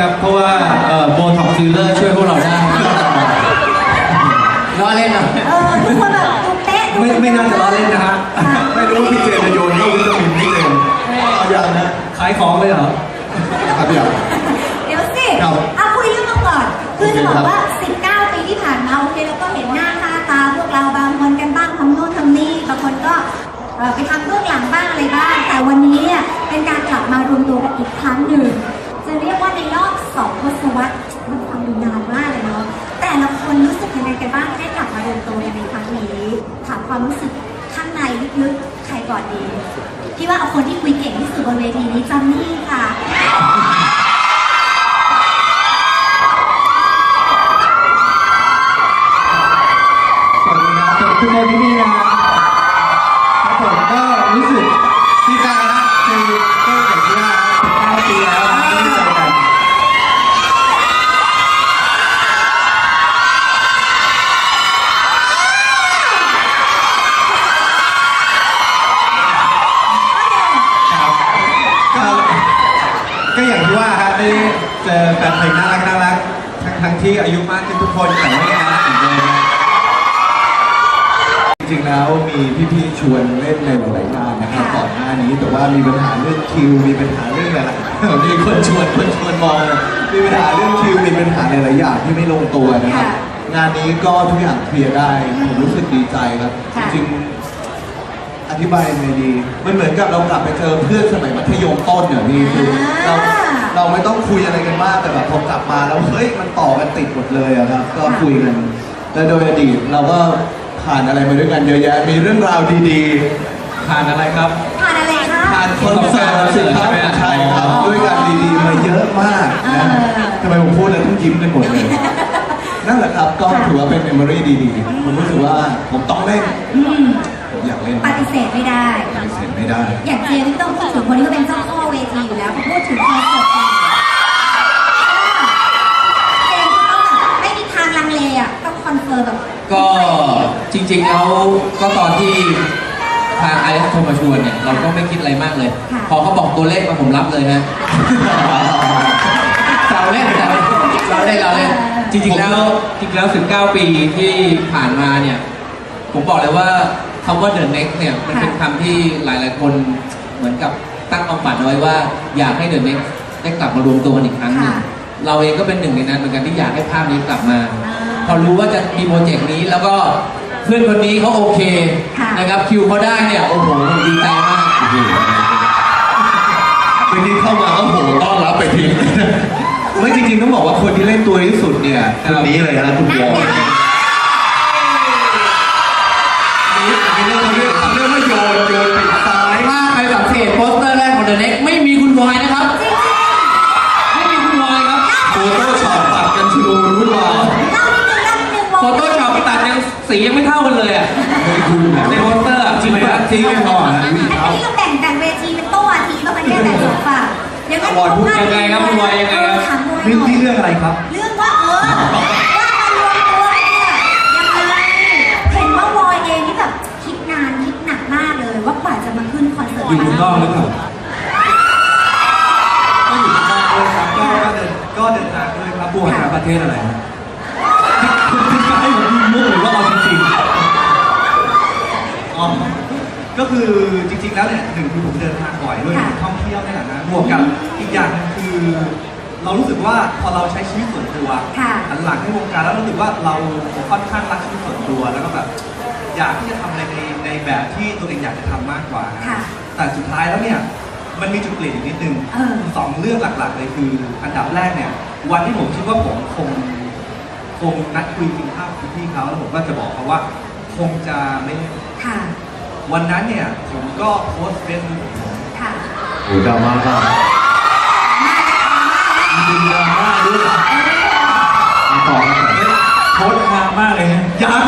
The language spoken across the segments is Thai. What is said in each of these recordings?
ครับ เพราะว่าโบท็อกซิลเลอร์ช่วยพวกเราได้ล้อเล่นเหรอเออทุกคนแบบดูเป๊ะดูไม่ไม่น่าจะล้อเล่นนะฮะไม่รู้ว่าพี่เจมส์จะโยนเข้าวิตามินพี่เจมส์เอาอย่างนะขายของเลยเหรอครับอย่าง เดี๋ยวสิครับเอาคุยเรื่องมาก่อน คือจะบอโอเคครักบว่า 19 ปีที่ผ่านมาโอเคเราก็เห็นหน้าค่าตาพวกเราบางคนกันบ้างทำโน่นทำนี่บางคนก็เอ่อไปทำเบื้องหลังบ้างอะไรบ้าง แต่วันนี้เนี่ยเป็นการกลับมารวมตัวกันอีกครั้งหนึ่งจะเรียกว่า ในรอบสองทศวรรษมันฟังดูนานมากเลยเนาะแต่ละคนรู้สึกยังไงกันบ้างได้กลับมารวมตัวกันในครั้งนี้ ถามความรู้สึกข้างในลึกๆใครก่อนดีพี่ว่าเอาคนที่คุยเก่งที่สุดบนเวทีนี้จำนี่ค่ะสวัสดีครับสวัสดีคนที่นี่นะ ๆแล้วมีพี่ๆชวนเล่นในหลายๆงานนะครับค่ะก่อนหน้านี้แต่ว่ามีปัญหาเรื่องคิว มีปัญหาเรื่องอะไรมีคนชวนคนชวนมองมีปัญหาเรื่องคิวมีปัญหาหลายๆอย่างที่ไม่ลงตัวนะครับค่ะงานนี้ก็ทุกอย่างเคลียร์ได้ผมรู้สึกดีใจครับค่ะจริงๆอธิบายยังไงดี มันเหมือนกับเรากลับไปเจอเพื่อนสมัยมัธยมต้นเนี่ยนี่คือเราอ่าเราไม่ต้องคุยอะไรกันมากแต่แบบพอกลับมาแล้วเฮ้ยมันต่อกันติดหมดเลยอะครับ ก็คุยกันและโดยอดีตเราก็ ผ่านอะไรมาด้วยกันเยอะแยะ มีเรื่องราวดีผ่านอะไรครับ ผ่านอะไรคะ ๆ ผ่านคอนเสิร์ตคอนเสิร์ตใช่ไหมใช่ครับอ๋อด้วยกันดีๆมาเยอะมากนะเออ ทำไมผมพูดแล้วต้องยิ้มกันหมดเลย นั่นแหละครับ ก็ถือว่าเป็นเมมโมรีดีๆ ผมรู้สึกว่าผมต้องเล่นอืมผมอยากเล่นปฏิเสธไม่ได้ ปฏิเสธไม่ได้ อย่างเจมส์ที่ต้องพูดถึงคนนี้ก็เป็นเจ้าพ่อเวทีอยู่แล้วพอพูดถึงคอนเสิร์ตจริงเจมส์ก็ต้องแบบไม่มีทางลังเลอะต้องคอนเฟิร์มแบบก็ จริงๆแล้วก็ตอนที่ทางไอเอสโทรมาชวนเนี่ย เราก็ไม่คิดอะไรมากเลยพอเขาบอกตัวเลขมาผมรับเลยฮะ แซวเล่นแซวเล่นเราเล่นเราเล่นจริงๆแล้วจริงๆแล้ว 19 ปีที่ผ่านมาเนี่ย ผมบอกเลยว่าคำว่า the next เนี่ย มันเป็นคำที่หลายๆคนเหมือนกับตั้งความฝันเอาไว้ว่าอยากให้ the next ได้กลับมารวมตัวกันอีกครั้งหนึ่งค่ะเราเองก็เป็นหนึ่งในนั้นเหมือนกันที่อยากให้ภาพนี้กลับมา อ่า พอรู้ว่าจะมีโปรเจกต์นี้แล้วก็เพื่อนคนนี้เขาโอเคค่ะ นะครับคิวเขาได้เนี่ยโอ้โหผมดีใจมากโอ้โหเมื่อกี้เข้ามาก็โหต้อนรับไปที ไม่จริงๆต้องบอกว่าคนที่เล่นตัวที่สุดเนี่ยคนนี้เลยนะคุณวอลนี่ ที่ไม่พอนะวิอันเขานี้เราแบ่งกันเวทีเป็นโต๊ะอาทีแล้วมันแค่แต่งสองฝั่งเดี๋ยวงั้นบอยพูดยังไงครับคุณบอยยังไงครับถามบอยหนี่น่อยนี่เรื่องอะไรครับ เรื่องว่าเออว่ามารวมตัวเนี่ยยังไงเห็นว่าวอยเองนี่แบบคิดนานคิดหนักมากเลยว่ากว่าจะมาขึ้นคอนเสิร์ตอยู่เมืองนอกหรือเปล่าก็อยู่เมืองนอกด้วยครับก็ก็เดินก็เดินทางด้วยครับบวชกับประเทศอะไรนะคุณคุณจะให้ผมมุกหรือว่าเอาจริงๆอ๋อก็ คือจริงๆแล้วเนี่ยหนึ่งคือผมเดินทางบ่อยด้วยท่องเที่ยวนี่แหละนะบวกกับอีกอย่างหนึงคือ เรารู้สึกว่าพอเราใช้ชีวิตส่วนตัวค่ะ หันหลังให้วงการแล้วรู้สึกว่าเราค่อนข้างรักชีวิตส่วนตัวแล้วก็แบบอยากที่จะทำอะไรในในแบบที่ตัวเองอยากจะทำมากกว่าค่ะแต่สุดท้ายแล้วเนี่ยมันมีจุดเปลี่ยนอีกนิดนึงเออ สองเรื่องหลักๆเลยคือ อันดับแรกเนี่ยวันที่ผมคิดว่าผมคง คงนัดคุยกินข้าวกับพี่เขาแล้วผมก็จะบอกเขาว่า คงจะไม่เล่นค่ะ วันนั้นเนี่ยผมก็โพสต์เฟซบุ๊กผมค่ะโอ้ดราม่ามากมีดราม่าด้วยมีต่อไหมโพสต์นานมากเลยนะยัง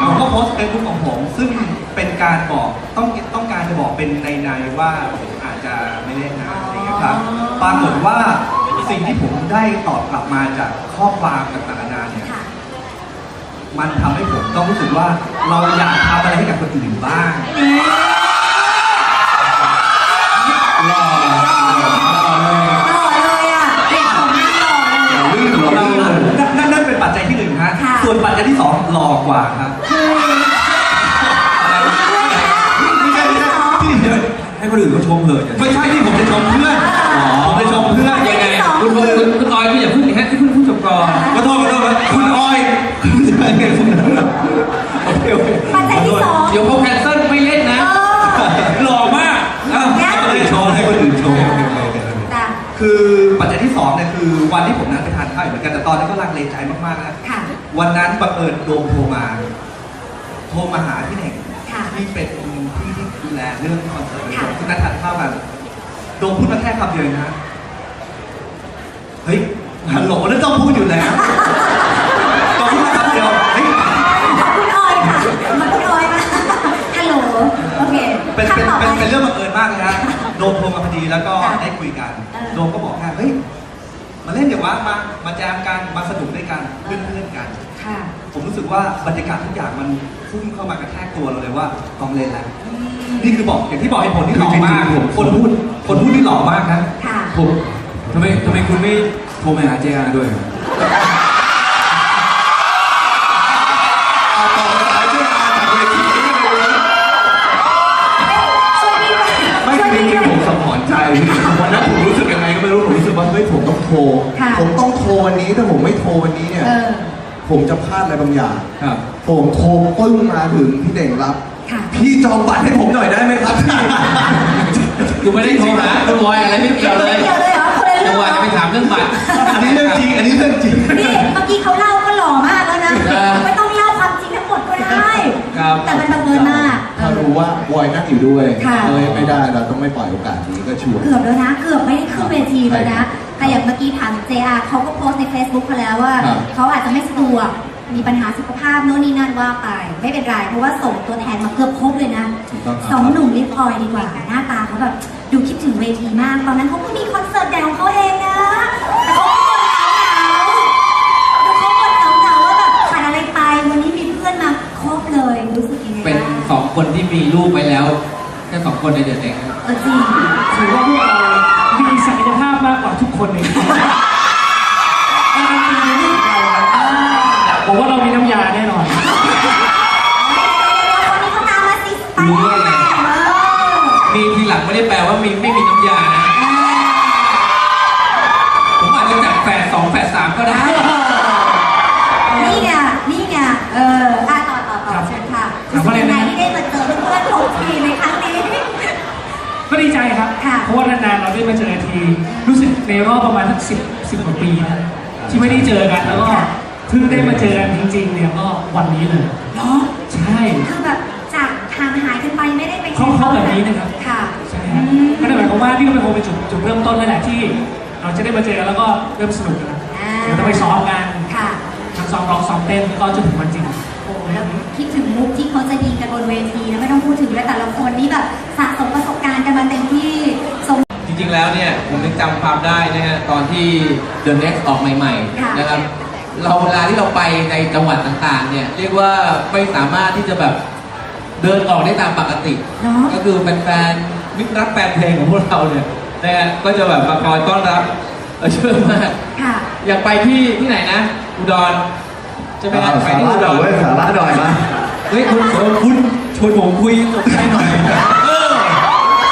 ผมก็โพสต์เฟซบุ๊กของผม ซึ่งเป็นการบอกต้องต้องการจะบอกเป็นในในๆว่าผมอาจจะไม่เล่นนะอะไรอย่างเงี้ยครับปรากฏว่าสิ่งที่ผมได้ตอบกลับมาจากข้อความต่างๆนานาเนี่ยค่ะ มันทำให้ผมต้องรู้สึกว่าเราอยากทำอะไรให้กับคนอื่นบ้าง เนี่ยคือวันที่ผมนัดไปทานข้าวอยู่เหมือนกันแต่ตอนนี้ก็ลังเลใจมากๆนะค่ะ วันนั้นบังเอิญโดมโทรมา โทรมาหาพี่เน่งค่ะ ที่เป็นพี่ที่ดูแลเรื่องคอนเสิร์ตค่ะ ที่นัดทานข้าวกันโดมพูดมาแค่คำเดียวเองนะเฮ้ยฮัลโหลนั่นต้องพูดอยู่แล้วต้องพูดมาคำเดียวเฮ้ยขอบคุณออยค่ะมาคุณออยมาฮัลโหล โอเคเป็นคำเป็นต่อไปเป็นเป็นเรื่องบังเอิญมากเลยนะโดมโทรมาพอดีแล้วก็ค่ะได้คุยกัน เออ โดมก็บอกแค่เฮ้ยมา เล่นเดี๋ยววะมา มาแจมกัน มาสนุกด้วยกัน เพื่อนเพื่อนๆกัน ค่ะ ผมรู้สึกว่าบรรยากาศทุกอย่างมันพุ่งเข้ามากระแทกตัวเราเลยว่าต้องเล่นแล้ว นี่คือบอกอย่างที่บอกให้ผลที่หล่อมาก คือจริงๆผม คนพูด คนพูดที่หล่อมากนะ ค่ะ ผมทำไมทำไมคุณไม่โทรมาหาเจอาด้วย เอาต่อไปช่วย ร ค่ะ ผมต้องโทรวันนี้ถ้าผมไม่โทรวันนี้เนี่ย เออ ผมจะพลาดอะไรบางอย่าง ครับ ผมโทรปึ้งมาถึงพี่เด่งรับ ค่ะ พี่จองบัตรให้ผมหน่อยได้ไหมครับพี่คือไม่ได้โทรหาคุณบอยอะไรไม่เกี่ยวเลยไม่เกี่ยวเลยเหรอคนละเรื่จัองงหวะจะไปถามเรื่องบัตร อันนี้เรื่องจริง อันนี้เรื่องจริง นี่เมื่อกี้เขาเล่าก็หล่อมากแล้วนะ เออ ไม่ต้องเล่าความจริงทั้งหมดก็ได้ ครับ แต่มันบังเอิญมากถ้ารู้ว่าบอยนั่งอยู่ด้วยค่ะเอ้ยไม่ได้เราต้องไม่ปล่อยโอกาสนี้ก็ชวน เกือบแล้วนะ เกือบไม่ได้ขึ้นเวทีแล้วนะครั กี้ถาม JR เขาก็โพสต์ใน Facebook เขาแล้วว่า ครับเขาอาจจะไม่สะดวกมีปัญหาสุขภาพโน่นนี่นั่นว่าไป ไม่เป็นไรเพราะว่าส่งตัวแทนมาเกือบครบเลยนะถูกต้องครับ สองหนุ่มลิฟออยดีกว่า หน้าตาเขาแบบดูคิดถึงเวทีมาก ตอนนั้นเขาก็มีคอนเสิร์ต ลังไม่ได้แปลว่ามีไม่มีน้ำยานะ ผมอาจจะจัดแฝดสองแฝดสามก็ได้ นี่ไง นี่ไง เอออะต่อต่อต่อเชิญค่ะถามว่าอะไรยังไงนะที่ได้มาเจอเพื่อนๆของทีในครั้งนี้ ก็ดีใจครับ ค่ะเพราะว่านานๆเราได้มาเจอที รู้สึกในรอบประมาณสักสิบสิบกว่าปีนะที่ไม่ได้เจอกันแล้วก็เพิ่งได้มาเจอกันจริง ๆ เนี่ยก็วันนี้เลย เนาะ ใช่คือแบบจากห่างหายกันไปไม่ได้ไปคร่าวๆแบบนี้นะครับค่ะใช่ฮะ ก็นั่นหมายความว่านี่ก็เป็นคงเป็นจุดจุดเริ่มต้นนั่นแหละที่ เราจะได้มาเจอกันแล้วก็เริ่มสนุกกันอ่าเดี๋ยวต้องไปซ้อมกันค่ะ ทั้งซ้อมร้องซ้อมเต้นแล้วก็จนถึงวันจริง โอ้แล้วคิดถึงมุกที่เขาจะยิงกันบนเวทีนะไม่ต้องพูดถึงแล้วแต่ละคนนี่แบบสะสมประสบการณ์กันมาเต็มที่สม จริงๆ แล้วเนี่ยผมยังจำความได้นะฮะตอนที่ The Next ออกใหม่ค่ะ ๆนะครับเราเวลาที่เราไปในจังหวัดต่างๆเนี่ยเรียกว่าไม่สามารถที่จะแบบเดินออกได้ตามปกติ เนาะ ก็คือแฟนๆ มิตรรักแฟนเพลงของพวกเราเนี่ยนะฮะก็จะแบบมาคอยต้อนรับเออเชื่อมากค่ะ อยากไปที่ที่ไหนนะ อุดรใช่ไหมฮะไปสาที่ระอุหดน่อยรเว้ยสาระหน่อยนะเฮ้ยคุณคุณคุณชวนผมคุยสนใจหน่อยเออ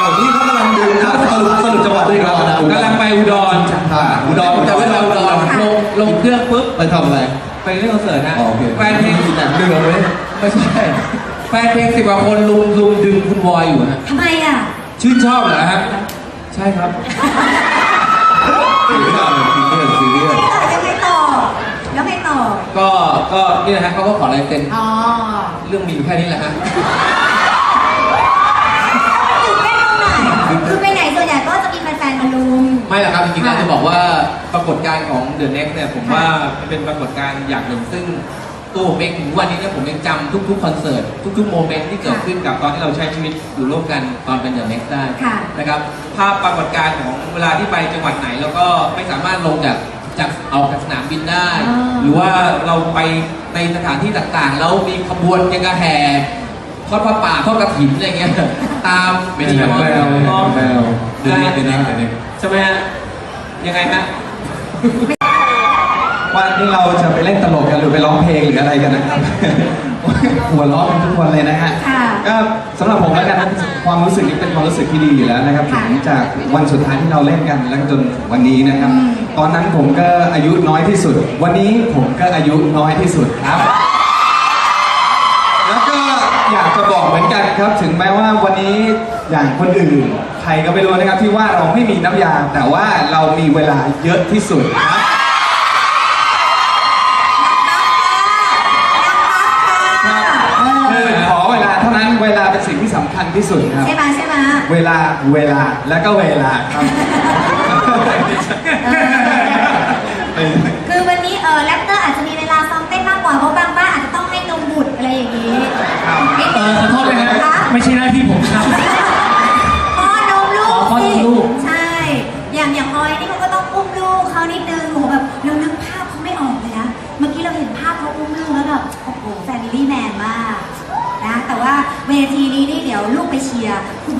ผมนี่เขากำลังดูนะสรุปสรุปจังหวัดด้วยกันนะกำลังไปอุดรค่ะอุดรแต่ว่าเราอุดรลงลงเครื่องปุ๊บไปทำอะไรไปเล่นคอนเสิร์ตนะอ๋อโอเคแฟนเพลงแหนมเนืองเว้ยไม่ใช่แฟนเพลงสิบกว่าคนลุมลุมดึงคุณบอยอยู่ฮะทำไมอะ ชื่นชอบเหรอฮะใช่ครับซีเรียสซีเรียสซีเรียสยังไงต่อแล้วไงต่อก็ก็นี่นะฮะเขาก็ขอลายเซ็นอ๋อเรื่องมีอยู่แค่นี้แหละฮะตื่นเต้นตรงไหนคือไปไหนส่วนใหญ่ก็จะมีแฟนๆมาลุมไม่หรอกครับจริงๆค่ะแล้วจะบอกว่าปรากฏการณ์ของ The Next เนี่ยผมว่ามันเป็นปรากฏการณ์อย่างหนึ่งซึ่ง ตัวผมเองถึงวันนี้เนี่ยผมยังจำทุกๆคอนเสิร์ตทุกๆโมเมนต์ที่เกิดขึ้นกับตอนที่เราใช้ชีวิตอยู่ร่วมกันตอนเป็น The Next ได้ค่ะ นะครับภาพปรากฏการณ์ของเวลาที่ไปจังหวัดไหน แล้วก็ไม่สามารถลงจากจากออกจากสนามบินได้ อ่า หรือว่าเราไปในสถานที่ต่างๆ แล้วมีขบวนยังกระแห่ทอดผ้าป่าทอดกระถินอะไรเงี้ยตามไม่ใช่แบบแบลแบลเดินเน็กเดินเน็กเดินเน็กใช่ไหมฮะยังไงฮะ วันนี้เราจะไปเล่นตลกกันหรือไปร้องเพลงหรืออะไรกันนะครับ หัวเราะกันทุกวันเลยนะฮะค่ะก็สำหรับผมแล้วกันนะความรู้สึกนี้เป็นความรู้สึกที่ดีอยู่แล้วนะครับค่ะถึงจากวันสุดท้ายที่เราเล่นกันแล้วจนถึงวันนี้นะครับ อืม ตอนนั้นผมก็อายุน้อยที่สุด วันนี้ผมก็อายุน้อยที่สุดครับ แล้วก็อยากจะบอกเหมือนกันครับ ถึงแม้ว่าวันนี้อย่างคนอื่น ใครก็ไม่รู้นะครับที่ว่าเราไม่มีน้ำยา แต่ว่าเรามีเวลาเยอะที่สุดครับ คัญที่สุดครับ ใช่ไหมใช่ไหม เวลาเวลาแล้วก็เวลาครับ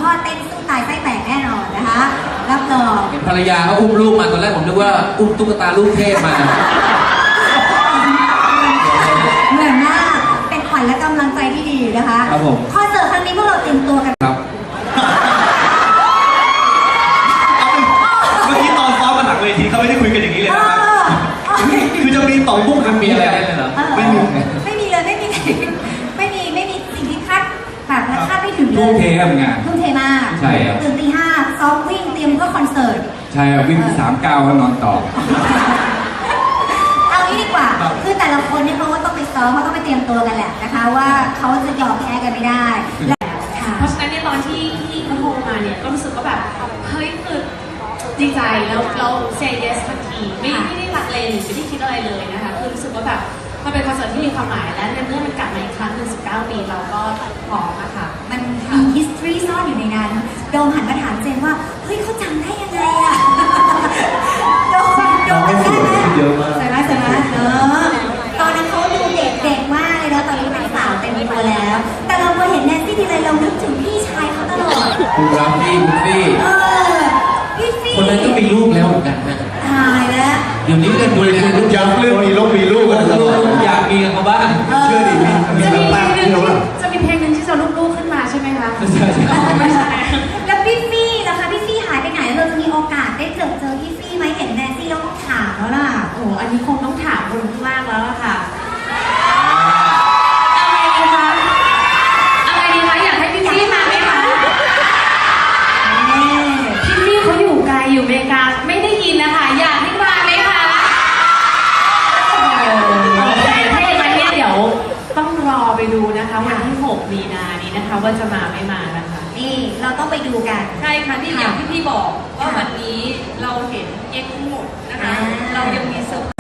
พ่อเต้นสู้ตายไส้แตกแน่นอนนะคะรับรอง เห็นภรรยาเขาอุ้มลูกมาตอนแรกผมนึกว่าอุ้มตุ๊กตาลูกเทพมา ใช่ครับวิ่งสามก้าวแล้วนอนต่อ เอางี้ดีกว่าคือแต่ละคนเนี่ยเขาก็ต้องไปซ้อมเขาต้องไปเตรียมตัวกันแหละนะคะ ว่าเขาจะยอมแพ้กันไม่ได้และค่ะเพราะฉะนั้นในยตอนที่ที่เขาโทรมาเนี่ยก็รู้สึกว่าแบบเฮ้ยคือดีใจแล้วแล้ว say yes ทันทีไม่ค่ะไม่ได้ลังเลหรือไม่ได้คิดอะไรเลยนะคะคือรู้สึกว่าแบบมันเป็นคอนเสิร์ตที่มีความหมายและในเมื่อมันกลับมาอีกครั้งหนึ่ง19 ปีเราก็พร้อมอะค่ะ มันมี history ซ่อนอยู่ในนั้นโดมหันมาถามเจนว่า เฮ้ยเขาจำได้ยังไงอะโดม โดมจำได้ไหมเยอะมากใช่ไหมใช่ไหมเออตอนนั้นเขาดูเด็กเด็กๆมากเลยนะตอนนี้เป็นสาวเต็มตัวแล้ว แต่เราพอเห็นแนนซี่ทีไรเรานึกถึงพี่ชายเขาตลอดคุณรัฟฟี่คุณฟี่เออพี่ฟี่คนนั้นก็มีลูกแล้วเหมือนกันนะตายแล้ว เดี๋ยวนี้ก็ดูเลยคุณลูกย้ำเรื่องมีลูกมีลูกกันตลอดอยากมีกับเขาบ้างเชื่อดิมีมีจะมีน้ำเพลตางหนึ่งเที่ยวละจะมีเพลงหนึ่งที่จะลูกๆขึ้นมาใช่ไหมคะใช่ใช่อ๋อไม่ใช่แล้วพี่ฟี่ แล้วล่ะโอ้โหอันนี้คงต้องถามคนข้างล่างแล้วล่ะค่ะเอาไงดีคะเอาไงดีคะอยากให้พี่ฟี่มาไหมคะ พี่พี่เขาอยู่ไกลอยู่อเมริกาไม่ได้ยินนะคะ อยากให้มาไหมคะโอเคถ้าอย่างนั้นเนี่ยเดี๋ยวต้อง รอไปดูนะคะวันที่ 6 มีนานี้นะคะ ว่าจะมาไม่มานะคะ นี่เราต้องไปดูกัน ใช่ค่ะที่อย่างที่พี่บอกว่าค่ะวันนี้เราเห็นเอ็กซ์ทั้งหมดนะคะอ่าเรายังมีเซอร์ไพรส์